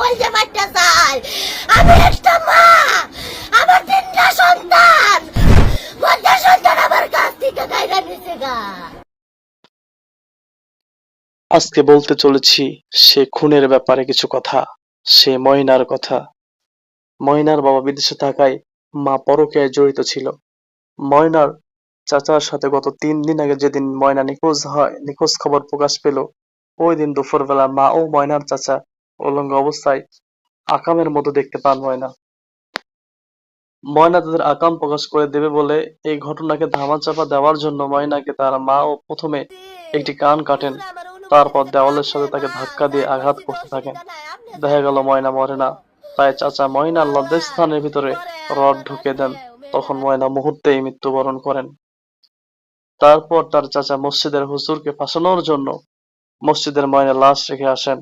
কলজে মারতে চাই আমি একটা মা, আমার তিনটা সন্তান। মধ্যে সন্তান আমার কাছ থেকে গাইরা নিছে গা। আজকে বলতে চলেছি, সে খুনের ব্যাপারে কিছু কথা, সে ময়নার কথা। ময়নার বাবা বিদেশে থাকায় মা পরকীয়ায় জড়িত ছিল। ময়নার চাচার সাথে গত তিন দিন আগে যেদিন ময়না নিখোঁজ হয়, নিখোঁজ খবর প্রকাশ পেল, ওই দিন দুপুরবেলা মা ও ময়নার চাচা উলঙ্গ অবস্থায় আকামের মতো দেখতে পান ময়না। ময়না তাদের আকাম প্রকাশ করে দেবে বলে এই ঘটনাকে ধামাচাপা দেওয়ার জন্য ময়নাকে তার মা ও প্রথমে একটি কান কাটেন, তারপর দেওয়ালের সাথে তাকে ধাক্কা দিয়ে আঘাত করতে থাকেন। দেখা গেল ময়না মরে না। তাই চাচা ময়নার লজ্জাস্থানের ভিতরে রড ঢুকে দেন। তখন ময়না মুহূর্তেই মৃত্যুবরণ করেন। তারপর তার চাচা মসজিদের হুজুরকে ফাঁসানোর জন্য মসজিদের ময়না লাশ রেখে আসেন।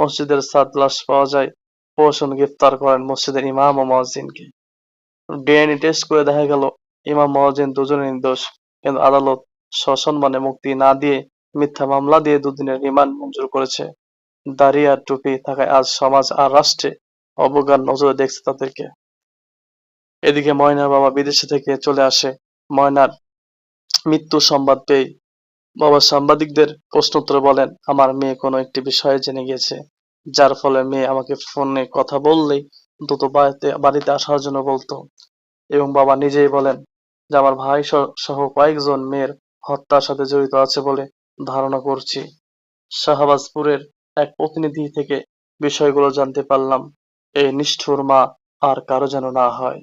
মসজিদের সাত লাশ পাওয়া যায়। প্রশাসন গ্রেফতার করেন মসজিদের ইমাম ও মহাজিনকে ডিএনএ টেস্ট করে দেখা গেল, ইমাম মহাজিন দুজনে নির্দোষ। কিন্তু আদালত সসম্মানে মুক্তি না দিয়ে মিথ্যা মামলা দিয়ে দুদিনের রিমান্ড মঞ্জুর করেছে। দাড়ি আর টুপি থাকায় আজ সমাজ আর রাষ্ট্রে অবজ্ঞার নজরে দেখছে তাদেরকে। এদিকে ময়নার বাবা বিদেশে থেকে চলে আসে। ময়নার মৃত্যু সংবাদ পেয়ে বাবা সাংবাদিকদের প্রশ্নোত্তর বলেন, আমার মেয়ে কোনো একটি বিষয়ে জেনে গিয়েছে, যার ফলে মেয়ে আমাকে ফোনে কথা বললেই দ্রুত বাড়িতে বাড়িতে আসার জন্য বলতো। এবং বাবা নিজেই বলেন যে, আমার ভাই সহ কয়েকজন মেয়ের হত্যার সাথে জড়িত আছে বলে ধারণা করছি। শাহবাজপুরের এক প্রতিনিধি থেকে বিষয়গুলো জানতে পারলাম। এই নিষ্ঠুর মা আর কারও যেন না হয়।